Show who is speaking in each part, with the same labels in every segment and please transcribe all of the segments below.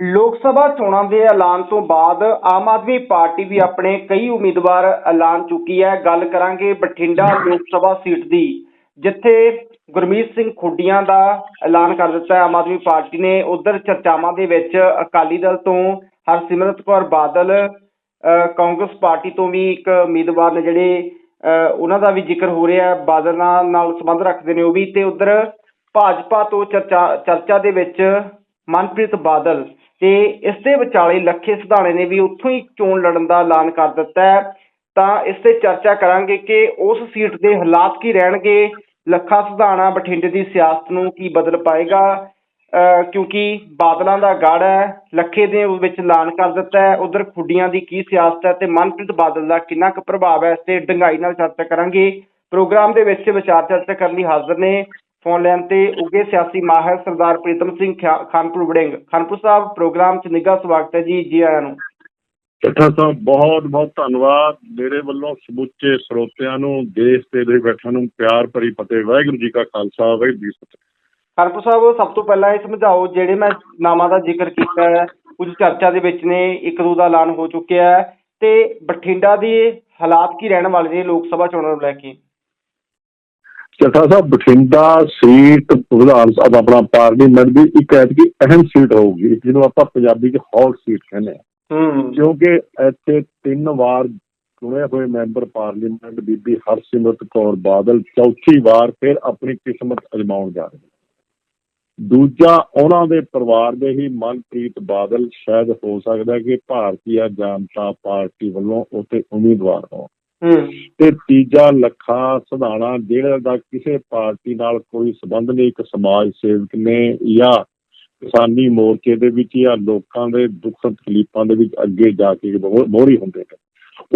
Speaker 1: ਲੋਕ ਸਭਾ ਚੋਣਾਂ ਦੇ ਐਲਾਨ ਤੋਂ ਬਾਅਦ ਆਮ ਆਦਮੀ ਪਾਰਟੀ ਵੀ ਆਪਣੇ ਕਈ ਉਮੀਦਵਾਰ ਐਲਾਨ ਚੁੱਕੀ ਹੈ। ਗੱਲ ਕਰਾਂਗੇ ਬਠਿੰਡਾ ਲੋਕ ਸਭਾ ਸੀਟ ਦੀ, ਜਿੱਥੇ ਗੁਰਮੀਤ ਸਿੰਘ ਖੁੱਡੀਆਂ ਦਾ ਐਲਾਨ ਕਰ ਦਿੱਤਾ ਹੈ। ਆਮ ਆਦਮੀ ਪਾਰਟੀ ਨੇ ਉਧਰ ਚਰਚਾਵਾਂ ਦੇ ਵਿੱਚ ਅਕਾਲੀ ਦਲ ਤੋਂ ਹਰਸਿਮਰਤ ਕੌਰ ਬਾਦਲ ਕਾਂਗਰਸ ਪਾਰਟੀ ਤੋਂ ਵੀ ਇੱਕ ਉਮੀਦਵਾਰ ਨੇ ਜਿਹੜੇ ਉਹਨਾਂ ਦਾ ਵੀ ਜ਼ਿਕਰ ਹੋ ਰਿਹਾ ਹੈ। ਬਾਦਲ ਨਾਲ ਨਾਲ ਸੰਬੰਧ ਰੱਖਦੇ ਨੇ ਉਹ ਵੀ ਤੇ ਉਧਰ ਭਾਜਪਾ ਤੋਂ ਚਰਚਾ ਚਰਚਾ ਦੇ ਵਿੱਚ ਮਨਪ੍ਰੀਤ ਬਾਦਲ ਤੇ ਇਸ ਦੇ ਵਿਚਾਲੇ ਲੱਖੇ ਸਿਧਾਣੇ ਨੇ ਵੀ ਉੱਥੋਂ ਹੀ ਚੋਣ ਲੜਨ ਦਾ ਐਲਾਨ ਕਰ ਦਿੱਤਾ ਹੈ। ਤਾਂ ਇਸ ਤੇ ਚਰਚਾ ਕਰਾਂਗੇ ਕਿ ਉਸ ਸੀਟ ਦੇ ਹਾਲਾਤ ਕੀ ਰਹਿਣਗੇ, ਲੱਖਾ ਸਿਧਾਣਾ ਬਠਿੰਡੇ ਦੀ ਸਿਆਸਤ ਨੂੰ ਕੀ ਬਦਲ ਪਾਏਗਾ ਅਹ ਕਿਉਂਕਿ ਬਾਦਲਾਂ ਦਾ ਗੜ ਹੈ, ਲੱਖੇ ਦੇ ਵਿੱਚ ਐਲਾਨ ਕਰ ਦਿੱਤਾ ਹੈ। ਉਧਰ ਖੁੱਡੀਆਂ ਦੀ ਕੀ ਸਿਆਸਤ ਹੈ ਤੇ ਮਨਪ੍ਰੀਤ ਬਾਦਲ ਦਾ ਕਿੰਨਾ ਕੁ ਪ੍ਰਭਾਵ ਹੈ, ਇਸ ਤੇ ਡੰਗਾਈ ਨਾਲ ਚਰਚਾ ਕਰਾਂਗੇ। ਪ੍ਰੋਗਰਾਮ ਦੇ ਵਿੱਚ ਵਿਚਾਰ ਚਰਚਾ ਕਰਨ ਲਈ ਹਾਜ਼ਰ ਨੇ। ਫੋਨ ਲਾਈਨ ਤੇ ਉੱਗੇ ਸਿਆਸੀ ਮਾਹਰ ਸਰਦਾਰ ਪ੍ਰੀਤਮ ਸਿੰਘ ਖਾਨਪੁਰ ਵੜਿੰਗ ਖਾਨਪੁਰ ਸਾਹਿਬ ਪ੍ਰੋਗਰਾਮ 'ਚ ਨਿੱਘਾ ਸਵਾਗਤ ਹੈ ਜੀ ਜੀ ਆਇਆਂ ਨੂੰ।
Speaker 2: ਚੱਠਾ ਸਾਹਿਬ ਬਹੁਤ ਬਹੁਤ ਧੰਨਵਾਦ। ਮੇਰੇ ਵੱਲੋਂ ਸਮੁੱਚੇ ਸਰੋਤਿਆਂ ਨੂੰ ਦੇਸ਼ ਤੇ ਦੇ ਬੈਠਿਆਂ ਨੂੰ ਪਿਆਰ ਭਰੀ ਫਤਿਹ। ਵਾਹਿਗੁਰੂ ਜੀ ਕਾ ਖਾਲਸਾ ਵਾਹਿਗੁਰੂ ਜੀ ਕੀ ਫਤਿਹ।
Speaker 1: ਖਾਨਪੁਰ ਸਾਹਿਬ ਸਭ ਤੋਂ ਪਹਿਲਾਂ ਇਹ ਸਮਝਾਓ ਜਿਹੜੇ ਮੈਂ ਨਾਮਾਂ ਦਾ ਜ਼ਿਕਰ ਕੀਤਾ ਹੈ ਕੁਝ ਚਰਚਾ ਦੇ ਵਿੱਚ ਨੇ ਇੱਕ ਦੋ ਦਾ ਐਲਾਨ ਹੋ ਚੁੱਕਿਆ ਹੈ। ਤੇ ਬਠਿੰਡਾ ਦੇ ਹਾਲਾਤ ਕੀ ਰਹਿਣ ਵਾਲੇ ਨੇ ਲੋਕ ਸਭਾ ਚੋਣਾਂ ਨੂੰ ਲੈ ਕੇ?
Speaker 2: ਚੱਠਾ ਸਾਹਿਬ ਬਠਿੰਡਾ ਸੀਟ ਵਿਧਾਨ ਸਭਾ ਆਪਣਾ ਪਾਰਲੀਮੈਂਟ ਦੀ ਇੱਕ ਐਤਕੀ ਅਹਿਮ ਸੀਟ ਹੋਊਗੀ ਜਿਹਨੂੰ ਆਪਾਂ ਪੰਜਾਬੀ 'ਚ ਹੌਟ ਸੀਟ ਕਹਿੰਦੇ ਆ
Speaker 1: ਹੂੰ।
Speaker 2: ਕਿਉਂਕਿ ਇੱਥੇ ਤਿੰਨ ਵਾਰ ਚੁਣੇ ਹੋਏ ਮੈਂਬਰ ਪਾਰਲੀਮੈਂਟ ਬੀਬੀ ਹਰਸਿਮਰਤ ਕੌਰ ਬਾਦਲ ਚੌਥੀ ਵਾਰ ਫਿਰ ਆਪਣੀ ਕਿਸਮਤ ਅਜਮਾਉਣ ਜਾ ਰਹੇ ਦੂਜਾ ਉਹਨਾਂ ਦੇ ਪਰਿਵਾਰ ਦੇ ਹੀ ਮਨਪ੍ਰੀਤ ਬਾਦਲ ਸ਼ਾਇਦ ਹੋ ਸਕਦਾ ਕਿ ਭਾਰਤੀ ਜਨਤਾ ਪਾਰਟੀ ਵੱਲੋਂ ਉੱਥੇ ਉਮੀਦਵਾਰ ਹੋਣ। ਤੇ ਤੀਜਾ ਲੱਖਾ ਸਧਾਣਾ ਜਿਹੜਾ ਦਾ ਕਿਸੇ ਪਾਰਟੀ ਨਾਲ ਕੋਈ ਸੰਬੰਧ ਨਹੀਂ, ਇੱਕ ਸਮਾਜ ਸੇਵਕ ਨੇ ਜਾਂ ਕਿਸਾਨੀ ਮੋਰਚੇ ਦੇ ਵਿੱਚ ਜਾਂ ਲੋਕਾਂ ਦੇ ਦੁੱਖ ਤਕਲੀਫਾਂ ਦੇ ਵਿੱਚ ਅੱਗੇ ਜਾ ਕੇ ਮੋਹਰੀ ਹੁੰਦੇ ਨੇ।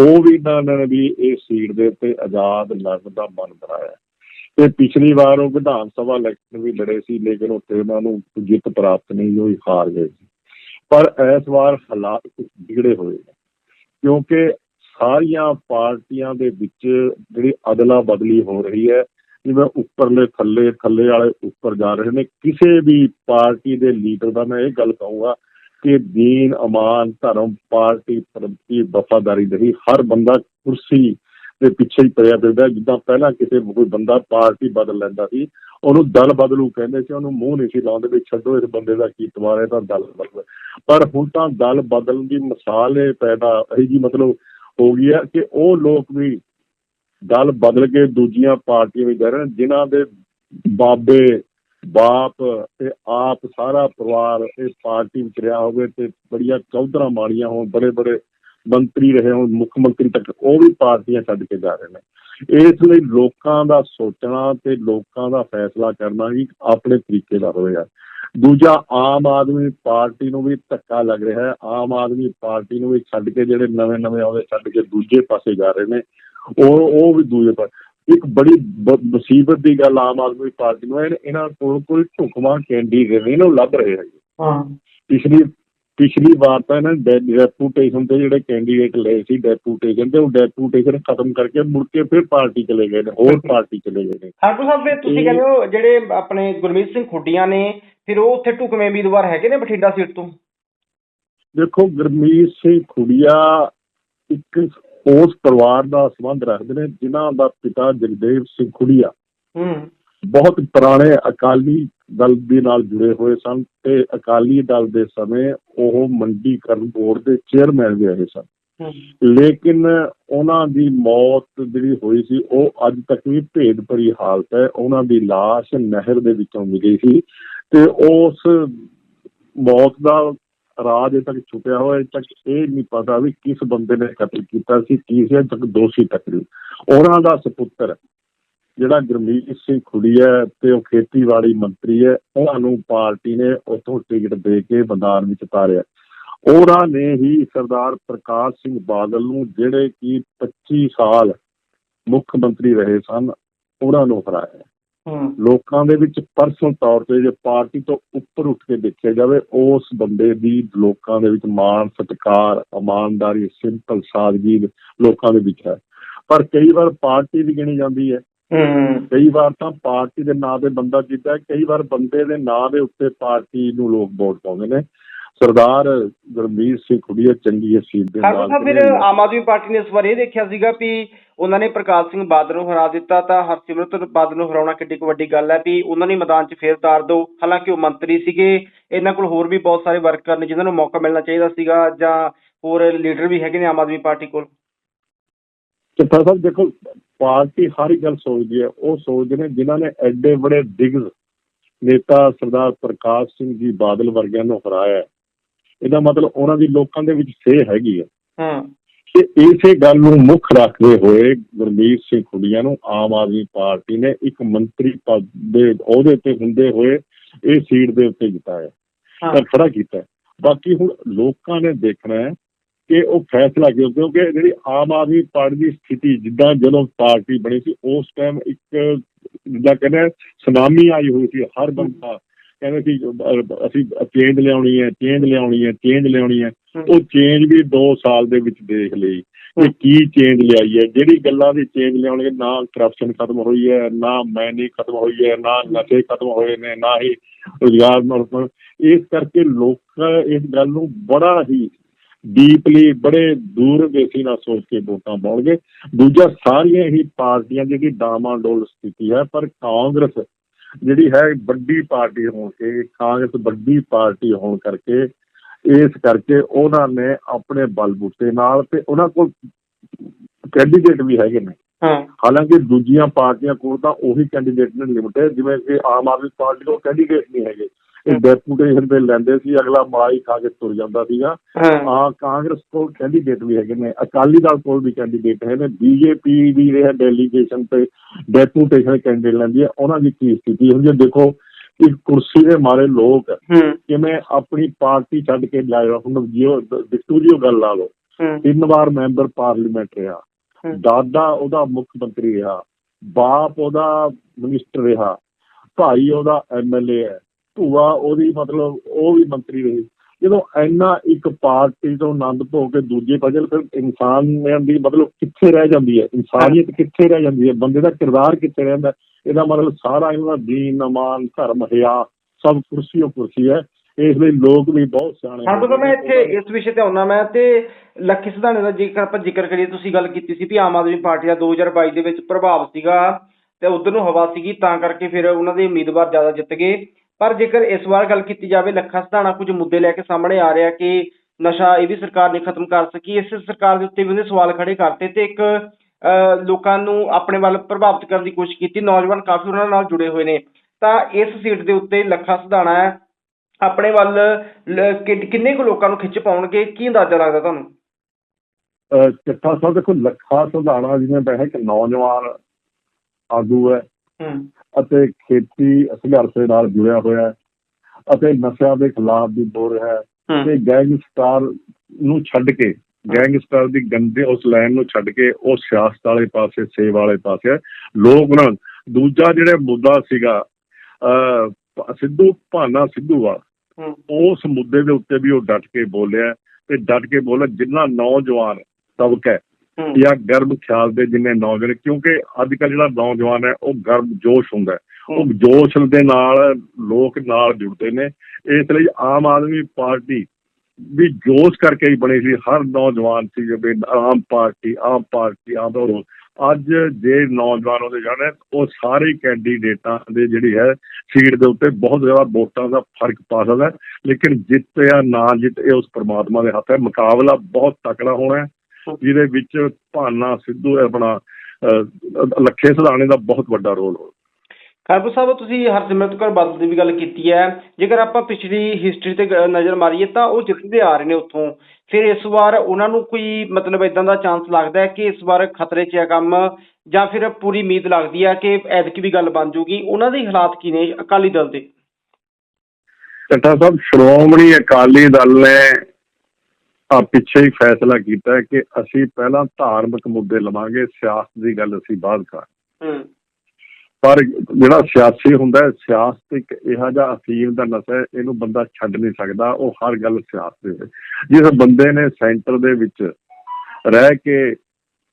Speaker 2: ਉਹ ਵੀ ਇਹਨਾਂ ਵੀ ਇਹ ਸੀਟ ਦੇ ਉੱਤੇ ਆਜ਼ਾਦ ਲੜਨ ਦਾ ਮਨ ਬਣਾਇਆ। ਤੇ ਪਿਛਲੀ ਵਾਰ ਉਹ ਵਿਧਾਨ ਸਭਾ ਇਲੈਕਸ਼ਨ ਵੀ ਲੜੇ ਸੀ, ਲੇਕਿਨ ਉੱਥੇ ਉਹਨਾਂ ਨੂੰ ਜਿੱਤ ਪ੍ਰਾਪਤ ਨਹੀਂ ਹੋਈ, ਹਾਰ ਗਏ ਸੀ। ਪਰ ਇਸ ਵਾਰ ਹਾਲਾਤ ਕੁਛ ਵਿਗੜੇ ਹੋਏ ਨੇ, ਕਿਉਂਕਿ ਸਾਰੀਆਂ ਪਾਰਟੀਆਂ ਦੇ ਵਿੱਚ ਜਿਹੜੀ ਅਦਲਾ ਬਦਲੀ ਹੋ ਰਹੀ ਹੈ, ਜਿਵੇਂ ਉੱਪਰਲੇ ਥੱਲੇ ਥੱਲੇ ਵਾਲੇ ਉੱਪਰ ਜਾ ਰਹੇ ਨੇ, ਕਿਸੇ ਵੀ ਪਾਰਟੀ ਦੇ ਲੀਡਰ ਦਾ ਮੈਂ ਇਹ ਗੱਲ ਕਹੂੰਗਾ ਕਿ ਦੀਨ, ਅਮਾਨ, ਧਰਮ, ਪਾਰਟੀ ਪ੍ਰਤੀ ਵਫਾਦਾਰੀ ਨਹੀਂ ਹਰ ਬੰਦਾ ਕੁਰਸੀ ਦੇ ਪਿੱਛੇ ਹੀ ਪਿਆ ਫਿਰਦਾ ਜਿੱਦਾਂ ਪਹਿਲਾਂ ਕਿਸੇ ਕੋਈ ਬੰਦਾ ਪਾਰਟੀ ਬਦਲ ਲੈਂਦਾ ਸੀ, ਉਹਨੂੰ ਦਲ ਬਦਲੂ ਕਹਿੰਦੇ ਸੀ, ਉਹਨੂੰ ਮੂੰਹ ਨਹੀਂ ਸੀ ਲਾਉਂਦੇ ਵੀ ਛੱਡੋ ਇਸ ਬੰਦੇ ਦਾ ਕੀ ਤਵਾਰ ਹੈ ਤਾਂ ਦਲ ਬਦਲ। ਪਰ ਹੁਣ ਤਾਂ ਦਲ ਬਦਲਣ ਦੀ ਮਿਸਾਲ ਇਹ ਪੈਦਾ, ਇਹ ਜੀ ਮਤਲਬ ਹੋ ਗਈ ਹੈ ਕਿ ਉਹ ਲੋਕ ਵੀ ਦਲ ਬਦਲ ਕੇ ਦੂਜੀਆਂ ਪਾਰਟੀਆਂ ਵਿੱਚ ਜਾ ਰਹੇ ਨੇ, ਜਿਨ੍ਹਾਂ ਦੇ ਬਾਬੇ, ਬਾਪ ਤੇ ਆਪ ਸਾਰਾ ਪਰਿਵਾਰ ਇਹ ਪਾਰਟੀ ਵਿੱਚ ਰਿਹਾ ਹੋਵੇ ਤੇ ਬੜੀਆਂ ਚੌਧਰਾ ਮਾਰੀਆਂ ਹੋਣ, ਬੜੇ ਬੜੇ ਮੰਤਰੀ ਰਹੇ ਹੋਣ, ਮੁੱਖ ਮੰਤਰੀ ਤੱਕ, ਉਹ ਵੀ ਪਾਰਟੀਆਂ ਛੱਡ ਕੇ ਜਾ ਰਹੇ ਨੇ। ਇਸ ਲਈ ਲੋਕਾਂ ਦਾ ਸੋਚਣਾ ਤੇ ਲੋਕਾਂ ਦਾ ਫੈਸਲਾ ਕਰਨਾ ਵੀ ਆਪਣੇ ਤਰੀਕੇ ਦਾ ਹੋਵੇਗਾ ਦੂਜਾ ਆਮ ਆਦਮੀ ਪਾਰਟੀ ਨੂੰ ਵੀ ਧੱਕਾ ਲੱਗ ਰਿਹਾ ਹੈ। ਆਮ ਆਦਮੀ ਪਾਰਟੀ ਨੂੰ ਵੀ ਛੱਡ ਕੇ ਜਿਹੜੇ ਨਵੇਂ ਨਵੇਂ ਆਉਂਦੇ ਛੱਡ ਕੇ ਦੂਜੇ ਪਾਸੇ ਜਾ ਰਹੇ ਨੇ। ਉਹ ਉਹ ਵੀ ਦੂਜੇ ਪਾਸੇ ਇੱਕ ਬੜੀ ਮੁਸੀਬਤ ਦੀ ਗੱਲ ਆਮ ਆਦਮੀ ਪਾਰਟੀ ਨੂੰ ਹੈ। ਇਹਨਾਂ ਕੋਲ ਕੋਈ ਢੁਕਵਾਂ ਕੈਂਡੀਡੇਟ ਨਹੀਂ ਨੂੰ ਲੱਭ ਰਹੇ
Speaker 1: ਹਾਂ।
Speaker 2: ਪਿਛਲੀ ਪਿਛਲੀ ਵਾਰ ਤਾਂ ਇਹਨਾਂ ਡੈਪੂਟੇਸ਼ਨ ਤੇ ਜਿਹੜੇ ਕੈਂਡੀਡੇਟ ਲਏ ਸੀ ਡੈਪੂਟੇਸ਼ਨ ਤੇ ਉਹ ਡੈਪੂਟੇਸ਼ਨ ਖਤਮ ਕਰਕੇ ਮੁੜ ਕੇ ਫਿਰ ਪਾਰਟੀ ਚਲੇ ਗਏ ਨੇ ਹੋਰ ਪਾਰਟੀ ਚਲੇ ਗਏ ਨੇ।
Speaker 1: ਖਾਨਪੁਰ ਸਾਹਿਬ ਫਿਰ ਤੁਸੀਂ ਕਹਿੰਦੇ ਹੋ ਜਿਹੜੇ ਆਪਣੇ ਗੁਰਮੀਤ ਸਿੰਘ ਖੁੱਡੀਆਂ ਨੇ ਫਿਰ ਉਹ ਉੱਥੇ ਢੁਕਵੇਂ ਉਮੀਦਵਾਰ ਹੈਗੇ ਨੇ ਬਠਿੰਡਾ ਸੀਟ ਤੋਂ?
Speaker 2: ਦੇਖੋ ਗੁਰਮੀਤ ਸਿੰਘ ਖੁੜੀਆ ਇੱਕ ਉਸ ਪਰਿਵਾਰ ਦਾ ਸੰਬੰਧ ਰੱਖਦੇ ਨੇ ਜਿਨ੍ਹਾਂ ਦਾ ਪਿਤਾ ਜਗਦੇਵ ਸਿੰਘ ਖੁੜੀਆ।
Speaker 1: ਹੂੰ।
Speaker 2: ਬਹੁਤ ਪੁਰਾਣੇ ਅਕਾਲੀ ਦਲ ਦੇ ਨਾਲ ਜੁੜੇ ਹੋਏ ਸਨ ਤੇ ਅਕਾਲੀ ਦਲ ਦੇ ਸਮੇਂ ਉਹ ਮੰਡੀਕਰਨ ਬੋਰਡ ਦੇ ਚੇਅਰਮੈਨ ਵੀ ਰਹੇ ਸਨ। ਲੇਕਿਨ ਉਹਨਾਂ ਦੀ ਮੌਤ ਜਿਹੜੀ ਹੋਈ ਸੀ ਉਹ ਅੱਜ ਤੱਕ ਵੀ ਭੇਦ ਭਰੀ ਹਾਲਤ ਹੈ। ਉਹਨਾਂ ਦੀ ਲਾਸ਼ ਨਹਿਰ ਦੇ ਵਿੱਚੋਂ ਮਿਲੀ ਸੀ। ਤੇ ਉਸ ਮੌਤ ਦਾ ਰਾਜ ਅਜੇ ਤੱਕ ਛੁਪਿਆ ਹੋਇਆ ਅਜੇ ਤੱਕ ਇਹ ਨਹੀਂ ਪਤਾ ਵੀ ਕਿਸ ਬੰਦੇ ਨੇ ਕਤਲ ਕੀਤਾ ਸੀ, ਕੀ ਸੀ, ਅਜੇ ਤੱਕ ਦੋਸ਼ੀ ਤੱਕ ਉਹਨਾਂ ਦਾ ਸੁਪੁੱਤਰ, ਜਿਹੜਾ ਗੁਰਮੀਤ ਸਿੰਘ ਖੁੜੀਆ ਹੈ ਤੇ ਉਹ ਖੇਤੀਬਾੜੀ ਮੰਤਰੀ ਹੈ, ਉਹਨਾਂ ਨੂੰ ਪਾਰਟੀ ਨੇ ਉੱਥੋਂ ਟਿਕਟ ਦੇ ਕੇ ਮੈਦਾਨ ਵਿੱਚ ਉਤਾਰਿਆ। ਉਹਨਾਂ ਨੇ ਹੀ ਸਰਦਾਰ ਪ੍ਰਕਾਸ਼ ਸਿੰਘ ਬਾਦਲ ਨੂੰ, ਜਿਹੜੇ ਕਿ 25 ਸਾਲ ਮੁੱਖ ਮੰਤਰੀ ਰਹੇ ਸਨ, ਉਹਨਾਂ ਨੂੰ ਹਰਾਇਆ। ਲੋਕਾਂ ਦੇ ਵਿੱਚ ਪਰਸਨਲ ਤੌਰ ਤੇ ਜੇ ਪਾਰਟੀ ਤੋਂ ਉੱਪਰ ਉੱਠ ਕੇ ਦੇਖਿਆ ਜਾਵੇ ਉਸ ਬੰਦੇ ਦੀ ਲੋਕਾਂ ਦੇ ਵਿੱਚ ਮਾਣ ਸਤਿਕਾਰ ਇਮਾਨਦਾਰੀ ਸਿੰਪਲ ਸਾਦਗੀ ਲੋਕਾਂ ਦੇ ਵਿੱਚ ਹੈ। ਪਰ ਕਈ ਵਾਰ ਪਾਰਟੀ ਵੀ ਗਿਣੀ ਜਾਂਦੀ ਹੈ।
Speaker 1: ਹੂੰ।
Speaker 2: ਕਈ ਵਾਰ ਤਾਂ ਪਾਰਟੀ ਦੇ ਨਾਂ ਤੇ ਬੰਦਾ ਜਿੱਤਦਾ ਹੈ, ਕਈ ਵਾਰ ਬੰਦੇ ਦੇ ਨਾਂ ਦੇ ਉੱਤੇ ਪਾਰਟੀ ਨੂੰ ਲੋਕ ਵੋਟ ਪਾਉਂਦੇ ਨੇ। ਸਰਦਾਰ ਗੁਰਮੀਤ ਸਿੰਘ ਖੁੱਡੀਆ ਚੰਗੀ ਸੀਟ ਦੇ ਨਾਲ
Speaker 1: ਸਾਹਿਬ ਫਿਰ। ਆਮ ਆਦਮੀ ਪਾਰਟੀ ਨੇ ਇਸ ਵਾਰ ਇਹ ਦੇਖਿਆ ਸੀਗਾ ਵੀ ਉਹਨਾਂ ਨੇ ਪ੍ਰਕਾਸ਼ ਸਿੰਘ ਬਾਦਲ ਨੂੰ ਹਰਾ ਦਿੱਤਾ ਤਾਂ ਹਰਸਿਮਰਤ ਬਾਦਲ ਨੂੰ ਹਰਾਉਣਾ ਕਿੱਡੀ ਕੁ ਵੱਡੀ ਗੱਲ ਹੈ ਵੀ ਉਹਨਾਂ ਨੇ ਮੈਦਾਨ 'ਚ ਫੇਰ ਉਤਾਰ ਦਿਓ ਹਾਲਾਂਕਿ ਉਹ ਮੰਤਰੀ ਸੀਗੇ ਇਹਨਾਂ ਕੋਲ ਹੋਰ ਵੀ ਬਹੁਤ ਸਾਰੇ ਵਰਕਰ ਨੇ ਜਿਨ੍ਹਾਂ ਨੂੰ ਮੌਕਾ ਮਿਲਣਾ ਚਾਹੀਦਾ ਸੀਗਾ ਜਾਂ ਹੋਰ ਲੀਡਰ ਵੀ ਹੈਗੇ ਨੇ ਆਮ ਆਦਮੀ ਪਾਰਟੀ ਕੋਲ
Speaker 2: ਚੱਠਾ ਸਾਹਿਬ ਦੇਖੋ ਪਾਰਟੀ ਹਰ ਇੱਕ ਗੱਲ ਸੋਚਦੀ ਹੈ ਉਹ ਸੋਚਦੇ ਨੇ ਜਿਨ੍ਹਾਂ ਨੇ ਐਡੇ ਬੜੇ ਦਿਗਜ ਨੇਤਾ ਸਰਦਾਰ ਪ੍ਰਕਾਸ਼ ਸਿੰਘ ਜੀ ਬਾਦਲ ਵਰਗਿਆਂ ਨੂੰ ਹਰਾਇਆ। ਇਹਦਾ ਮਤਲਬ ਉਹਨਾਂ ਦੀ ਲੋਕਾਂ ਦੇ ਵਿੱਚ ਸੇ ਹੈਗੀ ਹਾਂ। ਕਿ ਇਸੇ ਗੱਲ ਨੂੰ ਮੁੱਖ ਰੱਖਦੇ ਹੋਏ ਗੁਰਮੀਤ ਸਿੰਘ ਖੁੱਡੀਆਂ ਨੂੰ ਆਮ ਆਦਮੀ ਪਾਰਟੀ ਨੇ ਇੱਕ ਮੰਤਰੀ ਪਦ ਦੇ ਅਹੁਦੇ ਤੇ ਹੁੰਦੇ ਹੋਏ ਇਹ ਸੀਟ ਦੇ ਉੱਤੇ ਜਿਤਾਇਆ।
Speaker 1: ਹਾਂ।
Speaker 2: ਤਾਂ ਖੜਾ ਕੀਤਾ। ਬਾਕੀ ਹੁਣ ਲੋਕਾਂ ਨੇ ਦੇਖਣਾ ਹੈ ਕਿ ਉਹ ਫੈਸਲਾ ਕਿਉਂ ਕਿਉਂਕਿ ਜਿਹੜੀ ਆਮ ਆਦਮੀ ਪਾਰਟੀ ਦੀ ਸਥਿਤੀ ਜਿੱਦਾਂ ਜਦੋਂ ਪਾਰਟੀ ਬਣੀ ਸੀ ਉਸ ਟਾਈਮ ਇੱਕ ਜਿੱਦਾਂ ਕਹਿੰਦੇ ਆ, ਸੁਨਾਮੀ ਆਈ ਹੋਈ ਸੀ ਹਰ ਬੰਦਾ ਕਹਿੰਦੇ ਸੀ ਅਸੀਂ ਚੇਂਜ ਲਿਆਉਣੀ ਹੈ ਚੇਂਜ ਲਿਆਉਣੀ ਹੈ ਚੇਂਜ ਲਿਆਉਣੀ ਹੈ। ਉਹ ਚੇਂਜ ਵੀ 2 ਸਾਲ ਦੇ ਵਿੱਚ ਦੇਖ ਲਈ ਕਿ। ਕੀ ਚੇਂਜ ਲਿਆਈ ਹੈ ਜਿਹੜੀ ਗੱਲਾਂ ਦੀ ਚੇਂਜ ਲਿਆਉਣੀ ਨਾ ਕਰਪਸ਼ਨ ਖਤਮ ਹੋਈ ਹੈ ਨਾ ਮੈਨੀ ਖਤਮ ਹੋਈ ਹੈ ਨਾ ਨਸ਼ੇ ਖਤਮ ਹੋਏ ਨੇ ਨਾ ਹੀ ਰੁਜ਼ਗਾਰ ਮਤਲਬ ਇਸ ਕਰਕੇ ਲੋਕ ਇਸ ਗੱਲ ਨੂੰ ਬੜਾ ਹੀ ਡੀਪਲੀ ਬੜੇ ਦੂਰ ਦੇਸੀ ਨਾਲ ਸੋਚ ਕੇ ਵੋਟਾਂ ਪਾਉਣਗੇ ਦੂਜਾ ਸਾਰੀਆਂ ਹੀ ਪਾਰਟੀਆਂ ਜਿਹੜੀ ਡਾਮਾਡੋਲ ਸਥਿਤੀ ਹੈ ਪਰ ਕਾਂਗਰਸ ਜਿਹੜੀ ਹੈ ਵੱਡੀ ਪਾਰਟੀ ਹੋਣ ਕੇ ਕਾਂਗਰਸ ਵੱਡੀ ਪਾਰਟੀ ਹੋਣ ਕਰਕੇ ਇਸ ਕਰਕੇ ਉਹਨਾਂ ਨੇ ਆਪਣੇ ਬਲਬੂਤੇ ਨਾਲ ਤੇ ਉਹਨਾਂ ਕੋਲ ਕੈਂਡੀਡੇਟ ਵੀ ਹੈਗੇ ਨੇ।
Speaker 1: ਹਾਂ।
Speaker 2: ਹਾਲਾਂਕਿ ਦੂਜੀਆਂ ਪਾਰਟੀਆਂ ਕੋਲ ਤਾਂ ਉਹੀ ਕੈਂਡੀਡੇਟ ਨੇ ਲਿਮਟਿਡ ਜਿਵੇਂ ਕਿ ਆਮ ਆਦਮੀ ਪਾਰਟੀ ਕੋਲ ਕੈਂਡੀਡੇਟ ਨਹੀਂ ਹੈਗੇ। ਇਹ ਡੈਪੂਟੇਸ਼ਨ ਤੇ ਲੈਂਦੇ ਸੀ ਅਗਲਾ ਮਲਾਈ ਖਾ ਕੇ ਤੁਰ ਜਾਂਦਾ ਸੀਗਾ। ਆ ਕਾਂਗਰਸ ਕੋਲ ਕੈਂਡੀਡੇਟ ਵੀ ਹੈਗੇ ਨੇ ਅਕਾਲੀ ਦਲ ਕੋਲ ਵੀ ਕੈਂਡੀਡੇਟ ਹੈ ਨੇ ਬੀਜੇਪੀ ਵੀ ਇਹ ਡੈਲੀਗੇਸ਼ਨ ਤੇ ਡੈਪੂਟੇਸ਼ਨ ਕੈਂਡੀਡੇਟ ਲੈਂਦੀ ਹੈ ਉਹਨਾਂ ਦੀ ਕੀ ਸਥਿਤੀ ਹੁੰਦੀ ਹੈ ਦੇਖੋ ਕਿ ਕੁਰਸੀ ਦੇ ਮਾਰੇ ਲੋਕ ਕਿਵੇਂ ਆਪਣੀ ਪਾਰਟੀ ਛੱਡ ਕੇ ਲਾਇਆ ਹੁਣ ਜਿਓ ਬਿੱਟੂ ਜੀ ਗੱਲ ਲਾ ਲਓ। ਤਿੰਨ ਵਾਰ ਮੈਂਬਰ ਪਾਰਲੀਮੈਂਟ ਰਿਹਾ। ਦਾਦਾ ਉਹਦਾ ਮੁੱਖ ਮੰਤਰੀ ਰਿਹਾ ਬਾਪ ਉਹਦਾ ਮਿਨਿਸਟਰ ਰਿਹਾ ਭਾਈ ਉਹਦਾ ਐਮਐਲਏ ਹੈ। ਭੂਆ ਉਹਦੀ ਮਤਲਬ ਉਹ ਵੀ ਮੰਤਰੀ ਰਹੀ। ਜਦੋਂ ਇੰਨਾ ਇੱਕ ਪਾਰਟੀ ਤੋਂ ਆਨੰਦ ਭੋਗ ਕੇ ਦੂਜੇ ਪਾਸੇ ਫਿਰ ਇਨਸਾਨੀਅਤ ਦੀ ਮਤਲਬ ਕਿੱਥੇ ਰਹਿ ਜਾਂਦੀ ਹੈ? ਇਨਸਾਨੀਅਤ ਕਿੱਥੇ ਰਹਿ ਜਾਂਦੀ ਹੈ? ਬੰਦੇ ਦਾ ਕਿਰਦਾਰ ਕਿੱਥੇ ਰਹਿੰਦਾ? ਇਹਦਾ ਮਤਲਬ ਸਾਰਾ ਇਹਨਾਂ ਦਾ ਦੀਨ ਅਮਾਨ ਧਰਮ ਹਿਆ ਸਭ ਕੁਰਸੀ ਓ ਕੁਰਸੀ ਹੈ। ਇਸ ਲਈ ਲੋਕ ਵੀ ਬਹੁਤ ਸਿਆਣੇ
Speaker 1: ਹਾਂ ਤਾਂ ਮੈਂ। ਇੱਥੇ ਇਸ ਵਿਸ਼ੇ ਤੇ ਆਉਣਾ ਮੈਂ ਤੇ ਲੱਖੀ ਸਿਧਾਣੇ ਦਾ ਜੇਕਰ ਆਪਾਂ ਜ਼ਿਕਰ ਕਰੀਏ ਤੁਸੀਂ ਗੱਲ ਕੀਤੀ ਸੀ ਵੀ ਆਮ ਆਦਮੀ ਪਾਰਟੀ ਦਾ 2022 ਦੇ ਵਿੱਚ ਪ੍ਰਭਾਵ ਸੀਗਾ ਤੇ ਉਧਰ ਨੂੰ ਹਵਾ ਸੀਗੀ ਤਾਂ ਕਰਕੇ ਫਿਰ ਉਹਨਾਂ ਦੇ ਉਮੀਦਵਾਰ ਜ਼ਿਆਦਾ ਜਿੱਤ ਗਏ। ਪਰ ਜੇਕਰ ਇਸ ਵਾਰ ਗੱਲ ਕੀਤੀ ਜਾਵੇ, ਲੱਖਾ ਸਿਧਾਣਾ ਕੁਝ ਮੁੱਦੇ ਲੈ ਕੇ ਸਾਹਮਣੇ ਆ ਰਿਹਾ ਕਿ ਨਸ਼ਾ ਇਹ ਵੀ ਸਰਕਾਰ ਨੇ ਖਤਮ ਕਰ ਸਕੀ। ਇਸ ਸਰਕਾਰ ਦੇ ਉੱਤੇ ਵੀ ਉਹਨੇ ਸਵਾਲ ਖੜੇ ਕਰਤੇ ਤੇ ਇੱਕ ਲੋਕਾਂ ਨੂੰ ਆਪਣੇ ਵੱਲ ਪ੍ਰਭਾਵਿਤ ਕਰਨ ਦੀ ਕੋਸ਼ਿਸ਼ ਕੀਤੀ। ਨੌਜਵਾਨ ਕਾਫੀ ਉਹਨਾਂ ਨਾਲ ਜੁੜੇ ਹੋਏ ਨੇ। ਤਾਂ ਇਸ ਸੀਟ ਦੇ ਉੱਤੇ ਲੱਖਾ ਸਧਾਣਾ ਆਪਣੇ ਵੱਲ ਕਿੰਨੇ ਕੁ ਲੋਕਾਂ ਨੂੰ ਖਿੱਚ ਪਾਉਣਗੇ? ਕੀ ਅੰਦਾਜ਼ਾ ਲੱਗਦਾ ਤੁਹਾਨੂੰ?
Speaker 2: ਅਹ ਚੱਠਾ ਸਾਹਿਬ, ਦੇਖੋ, ਲੱਖਾ ਸੁਧਾਣਾ ਜਿਵੇਂ ਵੈਸੇ ਇੱਕ ਨੌਜਵਾਨ ਆਗੂ ਹੈ। ਅਤੇ ਖੇਤੀ ਸੰਘਰਸ਼ ਦੇ ਨਾਲ ਜੁੜਿਆ ਹੋਇਆ ਹੈ ਅਤੇ ਨਸ਼ਿਆਂ ਦੇ ਖਿਲਾਫ ਵੀ ਬੋਲ ਰਿਹਾ ਹੈ। ਤੇ ਗੈਂਗਸਟਰ ਨੂੰ ਛੱਡ ਕੇ ਗੈਂਗਸਟਰ ਦੀ ਗੰਦੇ ਉਸ ਲਾਈਨ ਨੂੰ ਛੱਡ ਕੇ ਉਹ ਸਿਆਸਤ ਵਾਲੇ ਪਾਸੇ ਸੇਵਾ ਵਾਲੇ ਪਾਸੇ। ਲੋਕ ਨਾ ਦੂਜਾ ਜਿਹੜਾ ਮੁੱਦਾ ਸੀਗਾ ਸਿੱਧੂ ਭਾਨਾ ਸਿੱਧੂਆ
Speaker 1: ਹੂੰ।
Speaker 2: ਉਸ ਮੁੱਦੇ ਦੇ ਉੱਤੇ ਵੀ ਉਹ ਡਟ ਕੇ ਬੋਲਿਆ ਤੇ ਡਟ ਕੇ ਬੋਲਿਆ ਜਿੰਨਾ ਨੌਜਵਾਨ ਤਬਕਾ ਜਾਂ ਗਰਭ ਖਿਆਲ ਦੇ ਜਿੰਨੇ ਨੌਜਵਾਨ ਕਿਉਂਕਿ ਅੱਜ ਕੱਲ੍ਹ ਜਿਹੜਾ ਨੌਜਵਾਨ ਹੈ ਉਹ ਗਰਭ ਜੋਸ਼ ਹੁੰਦਾ ਉਹ ਜੋਸ਼ ਦੇ ਨਾਲ ਲੋਕ ਨਾਲ ਜੁੜਦੇ ਨੇ। ਇਸ ਲਈ ਆਮ ਆਦਮੀ ਪਾਰਟੀ ਵੀ ਜੋਸ਼ ਕਰਕੇ ਹੀ ਬਣੀ ਸੀ। ਹਰ ਨੌਜਵਾਨ ਸੀ ਵੀ Aam party Aam party Aam party. ਅੱਜ ਜੇ ਨੌਜਵਾਨ ਉਹਦੇ ਜਾਣੇ ਉਹ ਸਾਰੇ ਕੈਂਡੀਡੇਟਾਂ ਦੇ ਜਿਹੜੀ ਹੈ ਸੀਟ ਦੇ ਉੱਤੇ ਬਹੁਤ ਜ਼ਿਆਦਾ ਵੋਟਾਂ ਦਾ ਫ਼ਰਕ ਪਾ ਸਕਦਾ। ਲੇਕਿਨ ਜਿੱਤ ਜਾਂ ਨਾ ਜਿੱਤ ਇਹ ਉਸ ਪ੍ਰਮਾਤਮਾ ਦੇ ਹੱਥ ਹੈ। ਮੁਕਾਬਲਾ ਬਹੁਤ ਤਕੜਾ ਹੋਣਾ ਹੈ। ਜਿਹਦੇ ਵਿੱਚ ਭਾਨਾ ਸਿੱਧੂ ਆਪਣਾ ਲੱਖੇ ਸਦਾਣੇ ਦਾ ਬਹੁਤ ਵੱਡਾ ਰੋਲ ਹੋ
Speaker 1: ਖਾਲਪੁਰ ਸਾਹਿਬ ਤੁਸੀਂ ਹਰਸਿਮਰਤ ਕੌਰ ਬਾਦਲ ਦੀ ਵੀ ਗੱਲ ਕੀਤੀ ਹੈ। ਜੇਕਰ ਆਪਾਂ ਪਿਛਲੀ ਹਿਸਟਰੀ ਤੇ ਨਜ਼ਰ ਮਾਰੀਏ ਤਾਂ ਉਹ ਜਿੱਤਦੇ ਆ ਰਹੇ ਨੇ ਉੱਥੋਂ। ਫਿਰ ਇਸ ਵਾਰ ਉਹਨਾਂ ਨੂੰ ਕੋਈ ਮਤਲਬ ਇਦਾਂ ਦਾ ਚਾਂਸ ਲੱਗਦਾ ਹੈ ਕਿ ਇਸ ਵਾਰ ਖਤਰੇ 'ਚ ਹੈ ਕੰਮ? ਜਾਂ ਫਿਰ ਪੂਰੀ ਉਮੀਦ ਲੱਗਦੀ ਹੈ ਕਿ ਐਤਕੀ ਵੀ ਗੱਲ ਬਣ ਜੂਗੀ? ਉਹਨਾਂ ਦੇ ਹਾਲਾਤ ਕੀ ਨੇ ਅਕਾਲੀ ਦਲ ਦੇ?
Speaker 2: ਚੱਠਾ ਸਾਹਿਬ ਸ਼੍ਰੋਮਣੀ ਅਕਾਲੀ ਦਲ ਨੇ ਆ ਪਿੱਛੇ ਹੀ ਫੈਸਲਾ ਕੀਤਾ ਕਿ ਅਸੀਂ ਪਹਿਲਾਂ ਧਾਰਮਿਕ ਮੁੱਦੇ ਲਵਾਂਗੇ ਸਿਆਸਤ ਦੀ ਗੱਲ ਅਸੀਂ ਬਾਅਦ ਕਰ ਪਰ ਜਿਹੜਾ ਸਿਆਸੀ ਹੁੰਦਾ ਹੈ ਸਿਆਸਤ ਇੱਕ ਇਹੋ ਜਿਹਾ ਅਫੀਮ ਦਾ ਨਸ਼ਾ ਹੈ ਇਹਨੂੰ ਬੰਦਾ ਛੱਡ ਨਹੀਂ ਸਕਦਾ ਉਹ ਹਰ ਗੱਲ ਸਿਆਸਤ ਦੇ ਵਿੱਚ। ਜਿਸ ਬੰਦੇ ਨੇ ਸੈਂਟਰ ਦੇ ਵਿੱਚ ਰਹਿ ਕੇ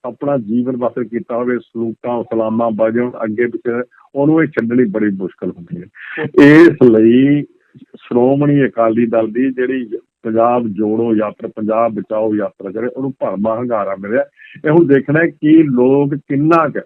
Speaker 2: ਆਪਣਾ ਜੀਵਨ ਬਸਰ ਕੀਤਾ ਹੋਵੇ ਸਲੂਕਾਂ ਸਲਾਮਾਂ ਵਜੋਂ ਅੱਗੇ ਪਿੱਛੇ ਉਹਨੂੰ ਇਹ ਛੱਡਣੀ ਬੜੀ ਮੁਸ਼ਕਲ ਹੁੰਦੀ ਹੈ। ਇਸ ਲਈ ਸ਼੍ਰੋਮਣੀ ਅਕਾਲੀ ਦਲ ਦੀ ਜਿਹੜੀ ਪੰਜਾਬ ਜੋੜੋ ਯਾਤਰਾ, ਪੰਜਾਬ ਬਚਾਓ ਯਾਤਰਾ ਜਿਹੜੇ ਉਹਨੂੰ ਭਰਮਾ ਹੰਗਾਰਾ ਮਿਲਿਆ। ਇਹ ਹੁਣ ਦੇਖਣਾ ਕਿ ਲੋਕ ਕਿੰਨਾ ਕੁ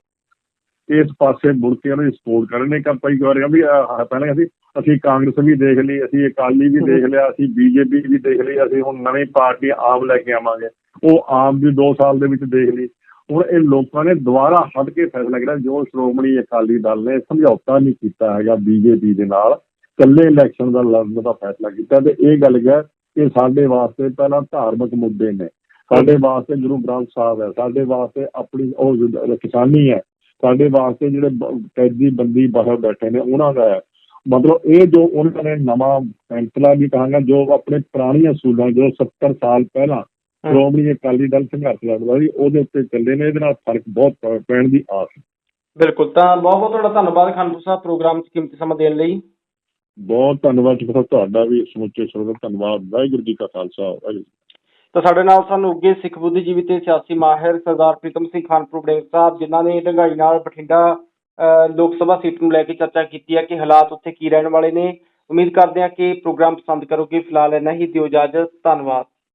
Speaker 2: ਇਸ ਪਾਸੇ ਮੁੜ ਕੇ ਉਹਨੂੰ ਸਪੋਰਟ ਕਰਨੇ ਕਾ ਪਈ ਵਾਰ ਵੀ ਪਹਿਲਾਂ ਅਸੀਂ ਅਸੀਂ ਕਾਂਗਰਸ ਵੀ ਦੇਖ ਲਈ, ਅਸੀਂ ਅਕਾਲੀ ਵੀ ਦੇਖ ਲਿਆ, ਅਸੀਂ ਬੀਜੇਪੀ ਵੀ ਦੇਖ ਲਈ, ਅਸੀਂ ਹੁਣ ਨਵੀਂ ਪਾਰਟੀ ਆਮ ਲੈ ਕੇ ਆਵਾਂਗੇ। ਉਹ ਆਮ ਵੀ 2 ਸਾਲ ਦੇ ਵਿੱਚ ਦੇਖ ਲਈ। ਹੁਣ ਇਹ ਲੋਕਾਂ ਨੇ ਦੁਬਾਰਾ ਹਟ ਕੇ ਫੈਸਲਾ ਕੀਤਾ, ਜੋ ਸ਼੍ਰੋਮਣੀ ਅਕਾਲੀ ਦਲ ਨੇ ਸਮਝੌਤਾ ਨਹੀਂ ਕੀਤਾ ਹੈਗਾ ਬੀਜੇਪੀ ਦੇ ਨਾਲ, ਇਕੱਲੇ ਇਲੈਕਸ਼ਨ ਦਾ ਲੜਨ ਦਾ ਫੈਸਲਾ ਕੀਤਾ। ਤੇ ਇਹ ਗੱਲ ਹੈ ਕਿ ਸਾਡੇ ਵਾਸਤੇ ਪਹਿਲਾਂ ਧਾਰਮਿਕ ਮੁੱਦੇ ਨੇ। ਸਾਡੇ ਵਾਸਤੇ ਗੁਰੂ ਗ੍ਰੰਥ ਸਾਹਿਬ ਹੈ। ਸਾਡੇ ਵਾਸਤੇ ਆਪਣੀ ਉਹ ਕਿਸਾਨੀ ਹੈ ਸਾਡੇ ਵਾਸਤੇ ਜਿਹੜੇ ਕੈਦੀ ਬੰਦੀ ਬਾਹਰ ਬੈਠੇ ਨੇ ਉਹਨਾਂ ਦਾ ਹੈ। ਮਤਲਬ ਇਹ ਜੋ ਉਹਨਾਂ ਨੇ ਨਵਾਂ ਫੈਸਲਾ ਵੀ ਕਹਾਂਗਾ ਜੋ ਆਪਣੇ ਪੁਰਾਣੀਆਂ ਅਸੂਲਾਂ ਜੋ 70 ਸਾਲ ਪਹਿਲਾਂ ਸ਼੍ਰੋਮਣੀ ਅਕਾਲੀ ਦਲ ਸੰਘਰਸ਼ ਲੜਦਾ ਸੀ ਉਹਦੇ ਉੱਤੇ ਚੱਲੇ ਨੇ ਇਹਦੇ ਨਾਲ ਫ਼ਰਕ ਬਹੁਤ ਪੈਣ ਦੀ ਆਸ।
Speaker 1: ਬਿਲਕੁਲ ਤਾਂ ਬਹੁਤ ਬਹੁਤ ਤੁਹਾਡਾ ਧੰਨਵਾਦ ਖਾਨਪੁਰ ਸਾਹਿਬ ਪ੍ਰੋਗਰਾਮ 'ਚ ਕੀਮਤੀ ਸਮਾਂ ਦੇਣ ਲਈ।
Speaker 2: ਬਹੁਤ ਧੰਨਵਾਦ ਜੀ। ਸਾਹਿਬ ਤੁਹਾਡਾ ਵੀ ਸਮੁੱਚੇ ਸਰੋਤ ਧੰਨਵਾਦ। ਵਾਹਿਗੁਰੂ ਜੀ ਕਾ ਖਾਲਸਾ ਵਾਹਿਗੁਰੂ
Speaker 1: ਤਾਂ ਸਾਡੇ ਨਾਲ ਸਾਨੂੰ ਉੱਗੇ ਸਿੱਖ ਬੁੱਧੀਜੀਵੀ ਤੇ ਸਿਆਸੀ ਮਾਹਿਰ ਸਰਦਾਰ ਪ੍ਰੀਤਮ ਸਿੰਘ ਖਾਨਪੁਰ ਬੜੇਂਗ ਸਾਹਿਬ ਜਿਨ੍ਹਾਂ ਨੇ ਡੰਗਾਈ ਨਾਲ ਬਠਿੰਡਾ ਅਹ, ਲੋਕ ਸਭਾ ਸੀਟ ਨੂੰ ਲੈ ਕੇ ਚਰਚਾ ਕੀਤੀ ਹੈ ਕਿ ਹਾਲਾਤ ਉੱਥੇ ਕੀ ਰਹਿਣ ਵਾਲੇ ਨੇ। ਉਮੀਦ ਕਰਦੇ ਹਾਂ ਕਿ ਪ੍ਰੋਗਰਾਮ ਪਸੰਦ ਕਰੋਗੇ। ਫਿਲਹਾਲ ਇੰਨਾ ਹੀ। ਦਿਓ ਇਜਾਜ਼ਤ। ਧੰਨਵਾਦ।